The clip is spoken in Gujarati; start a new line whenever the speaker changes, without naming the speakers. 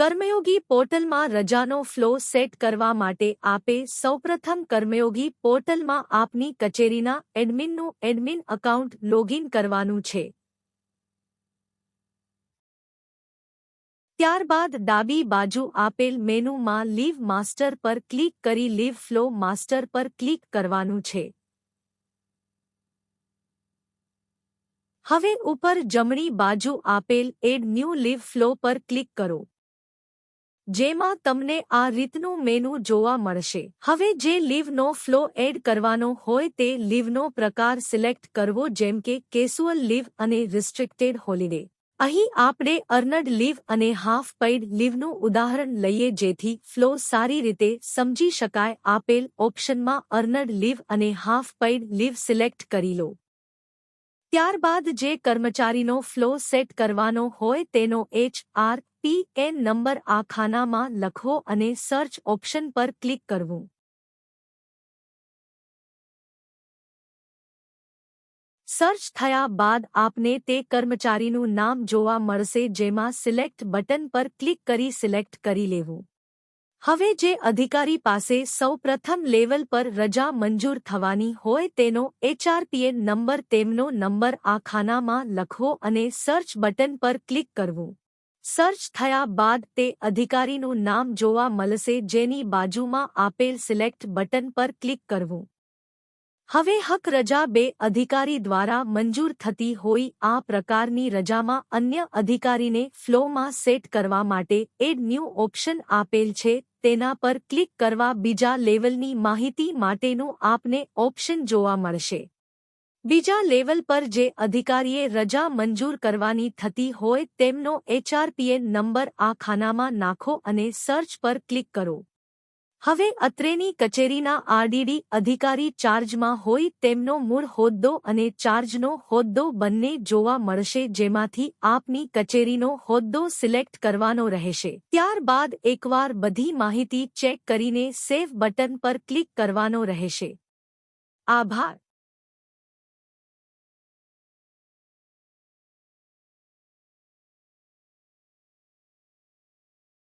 કર્મયોગી પોર્ટલમાં રજાનો ફ્લો સેટ કરવા માટે આપે સૌપ્રથમ કર્મયોગી પોર્ટલમાં આપની કચેરીના એડમિનનું એડમિન એકાઉન્ટ લોગિન કરવાનું છે. ત્યારબાદ ડાબી બાજુ આપેલ મેનુમાં લીવ માસ્ટર પર ક્લિક કરી લીવ ફ્લો માસ્ટર પર ક્લિક કરવાનું છે. હવે ઉપર જમણી બાજુ આપેલ એડ ન્યૂ લીવ ફ્લો પર ક્લિક કરો. જેમાં તમને આ રીતનું મેનુ જોવા મળશે. હવે જે લીવનો ફ્લો એડ કરવાનો હોય તે લીવનો પ્રકાર સિલેક્ટ કરવો જેમ કે કેસ્યુઅલ લીવ અને રિસ્ટ્રિક્ટેડ હોલિડે. અહીં આપણે અર્નડ લીવ અને હાફ પેઇડ લીવનું ઉદાહરણ લઈએ જેથી ફ્લો સારી રીતે સમજી શકાય આપેલ ઓપ્શનમાં અર્નડ લીવ અને હાફ પેઇડ લીવ સિલેક્ટ કરી લો. ત્યારબાદ જે કર્મચારીનો ફ્લો સેટ કરવાનો હોય તેનો H R P N number આ ખાનામાં લખો અને સર્ચ ઓપ્શન પર ક્લિક કરવું. સર્ચ થયા બાદ આપને તે કર્મચારીનું નામ જોવા મળશે જેમાં સિલેક્ટ બટન પર ક્લિક કરી સિલેક્ટ કરી લેવું. હવે જે અધિકારી પાસે સૌ પ્રથમ લેવલ પર રજા મંજૂર થવાની હોય તેનો એચઆરપીએન નંબર તેમનો નંબર આ ખાનામાં લખો અને સર્ચ બટન પર ક્લિક કરવું. સર્ચ થયા બાદ તે અધિકારીનું નામ જોવા મળશે જેની બાજુમાં આપેલ સિલેક્ટ બટન પર ક્લિક કરવું. હવે હક રજા બે અધિકારી દ્વારા મંજૂર થતી હોય આ પ્રકારની રજામાં અન્ય અધિકારીને ફ્લોમાં સેટ કરવા માટે એડ ન્યૂ ઓપ્શન આપેલ છે, તેના પર ક્લિક કરવા બીજા લેવલની માહિતી માટેનું આપને ઓપ્શન જોવા મળશે. બીજા લેવલ પર જે અધિકારીએ રજા મંજૂર કરવાની થતી હોય તેમનો એચઆરપીએન નંબર આ ખાનામાં નાખો અને સર્ચ પર ક્લિક કરો. હવે અત્રેની કચેરીના આરડીડી અધિકારી ચાર્જમાં હોય તેમનો મૂળ હોદ્દો અને ચાર્જનો હોદ્દો બંને જોવા મળશે જેમાંથી આપની કચેરીનો હોદ્દો સિલેક્ટ કરવાનો રહેશે. ત્યારબાદ એકવાર બધી માહિતી ચેક કરીને સેવ બટન પર ક્લિક કરવાનો રહેશે. આભાર.